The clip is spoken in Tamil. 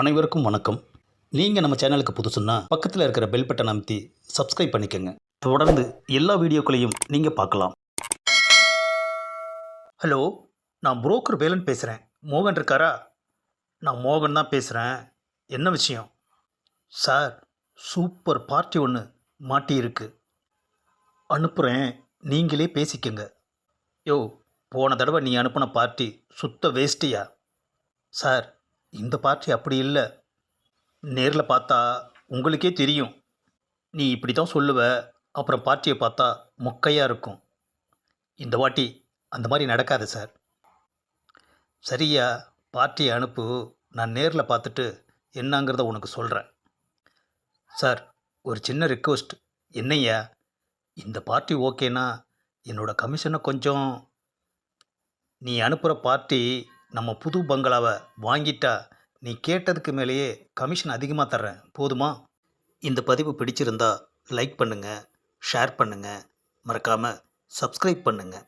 அனைவருக்கும் வணக்கம். நீங்கள் நம்ம சேனலுக்கு புதுசுன்னா பக்கத்தில் இருக்கிற பெல் பட்டன் அமைத்தி சப்ஸ்கிரைப் பண்ணிக்கோங்க. தொடர்ந்து எல்லா வீடியோக்களையும் நீங்கள் பார்க்கலாம். ஹலோ நான் புரோக்கர் வேலன் பேசுகிறேன் மோகன் இருக்காரா? நான் மோகன் தான் பேசுகிறேன் என்ன விஷயம்? சார் சூப்பர் பார்ட்டி ஒன்று மாட்டியிருக்கு. அனுப்புகிறேன் நீங்களே பேசிக்கங்க. யோ போன தடவை நீ அனுப்பின பார்ட்டி சுத்த வேஸ்ட்டியா சார் இந்த பார்ட்டி அப்படி இல்லை. நேரில் பார்த்தா உங்களுக்கே தெரியும். நீ இப்படி தான் சொல்லுவ அப்புறம் பார்ட்டியை பார்த்தா மொக்கையாக இருக்கும். இந்த வாட்டி அந்த மாதிரி நடக்காது சார். சரியா பார்ட்டியை அனுப்பு நான் நேரில் பார்த்துட்டு என்னங்கிறத உனக்கு சொல்கிறேன் சார் ஒரு சின்ன ரிக்வெஸ்ட் என்னையா இந்த பார்ட்டி ஓகேனா? என்னோடய கமிஷனை கொஞ்சம் நீ அனுப்புகிற பார்ட்டி நம்ம புது பங்களாவை வாங்கிட்டா நீ கேட்டதுக்கு மேலேயே கமிஷன் அதிகமாக தர்றேன். போதுமா? இந்த பதிவு பிடிச்சிருந்தா லைக் பண்ணுங்கள் ஷேர் பண்ணுங்கள் மறக்காமல் சப்ஸ்கிரைப் பண்ணுங்கள்